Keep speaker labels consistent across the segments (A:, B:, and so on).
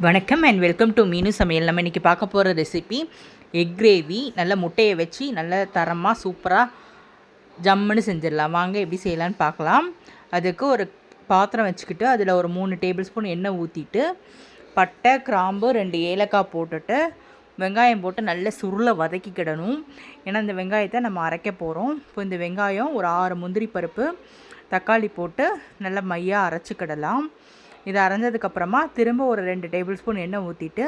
A: வணக்கம் and welcome to மீனு சமையல். நம்ம இன்றைக்கி பார்க்க போகிற ரெசிபி எக் கிரேவி நல்ல முட்டையை வச்சு நல்ல தரமாக சூப்பராக ஜம்முன்னு செஞ்சிடலாம். வாங்க எப்படி செய்யலான்னு பார்க்கலாம். அதுக்கு ஒரு பாத்திரம் வச்சுக்கிட்டு அதில் ஒரு மூணு டேபிள் ஸ்பூன் எண்ணெய் ஊற்றிட்டு பட்டை கிராம்பு ரெண்டு ஏலக்காய் போட்டுட்டு வெங்காயம் போட்டு நல்ல சுருளை வதக்கிக்கிடணும் ஏன்னா இந்த வெங்காயத்தை நம்ம அரைக்க போகிறோம் இப்போ இந்த வெங்காயம் ஒரு ஆறு முந்திரி பருப்பு தக்காளி போட்டு நல்லா மையாக அரைச்சிக்கிடலாம் இதை அரைஞ்சதுக்கப்புறமா திரும்ப ஒரு ரெண்டு டேபிள் ஸ்பூன் எண்ணெய் ஊற்றிட்டு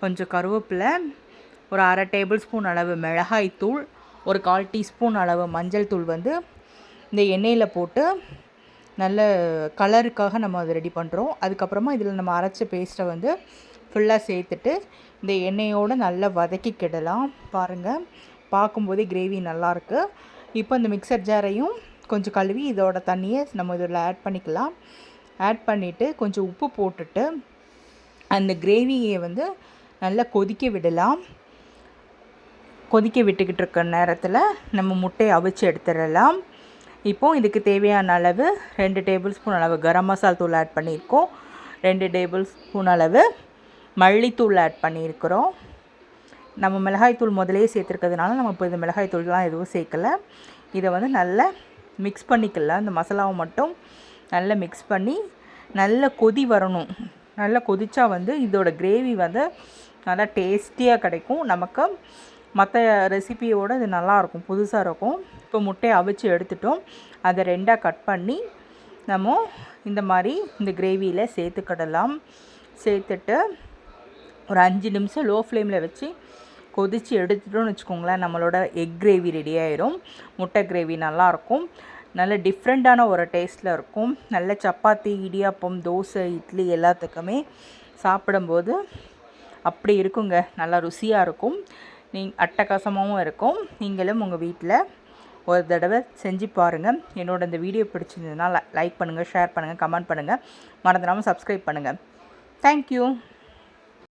A: கொஞ்சம் கருவேப்பிலை ஒரு அரை டேபிள் ஸ்பூன் அளவு மிளகாய் தூள் ஒரு கால் டீஸ்பூன் அளவு மஞ்சள் தூள் வந்து இந்த எண்ணெயில் போட்டு நல்ல கலருக்காக நம்ம அதை ரெடி பண்ணுறோம் அதுக்கப்புறமா இதில் நம்ம அரைச்ச பேஸ்ட்டை வந்து ஃபுல்லாக சேர்த்துட்டு இந்த எண்ணெயோடு நல்லா வதக்கிக்கிடலாம் பாருங்கள் பார்க்கும்போதே கிரேவி நல்லாயிருக்கு இப்போ இந்த மிக்சர் ஜாரையும் கொஞ்சம் கழுவி இதோட தண்ணியை நம்ம இதில் ஆட் பண்ணிக்கலாம். ஆட் பண்ணிவிட்டு கொஞ்சம் உப்பு போட்டுட்டு அந்த கிரேவியை வந்து நல்லா கொதிக்க விடலாம். கொதிக்க விட்டுக்கிட்டு இருக்க நேரத்தில் நம்ம முட்டையை அவிச்சு எடுத்துடலாம். இப்போது இதுக்கு தேவையான அளவு ரெண்டு டேபிள் ஸ்பூன் அளவு கரம் மசால் தூள் ஆட் பண்ணியிருக்கோம். ரெண்டு டேபிள் ஸ்பூன் அளவு மல்லித்தூள் ஆட் பண்ணியிருக்கிறோம். நம்ம மிளகாய்த்தூள் முதலே சேர்த்துருக்கிறதுனால நம்ம இப்போ இந்த மிளகாய்த்தூள்லாம் எதுவும் சேர்க்கலை. இதை வந்து நல்லா மிக்ஸ் பண்ணிக்கலாம். இந்த மசாலாவை மட்டும் நல்லா மிக்ஸ் பண்ணி நல்லா கொதி வரணும். நல்லா கொதித்தா வந்து இதோட கிரேவி வந்து நல்லா டேஸ்டியாக கிடைக்கும். நமக்கு மற்ற ரெசிபியோடு இது நல்லாயிருக்கும் புதுசாக இருக்கும். இப்போ முட்டையை அவிச்சு எடுத்துட்டோம். அதை ரெண்டாக கட் பண்ணி நம்ம இந்த மாதிரி இந்த கிரேவியில் சேர்த்துக்கிடலாம் சேர்த்துட்டு ஒரு அஞ்சு நிமிஷம் லோ ஃப்ளேமில் வச்சு கொதித்து எடுத்துட்டோம்னு வச்சுக்கோங்களேன் நம்மளோட எக் கிரேவி ரெடி ஆயிரும். முட்டை கிரேவி நல்லாயிருக்கும் நல்ல டிஃப்ரெண்ட்டான ஒரு டேஸ்ட்டில் இருக்கும். நல்ல சப்பாத்தி இடியாப்பம் தோசை இட்லி எல்லாத்துக்குமே சாப்பிடும்போது அப்படி இருக்குங்க. நல்லா ருசியாக இருக்கும். நீ அட்டகாசமாகவும் இருக்கும். நீங்களும் உங்கள் வீட்டில் ஒரு தடவை செஞ்சு பாருங்கள் என்னோட இந்த வீடியோ பிடிச்சிருந்ததுனால லைக் பண்ணுங்கள் ஷேர் பண்ணுங்கள் கமெண்ட் பண்ணுங்கள் மறந்துடாமல் சப்ஸ்கிரைப் பண்ணுங்கள் தேங்க்யூ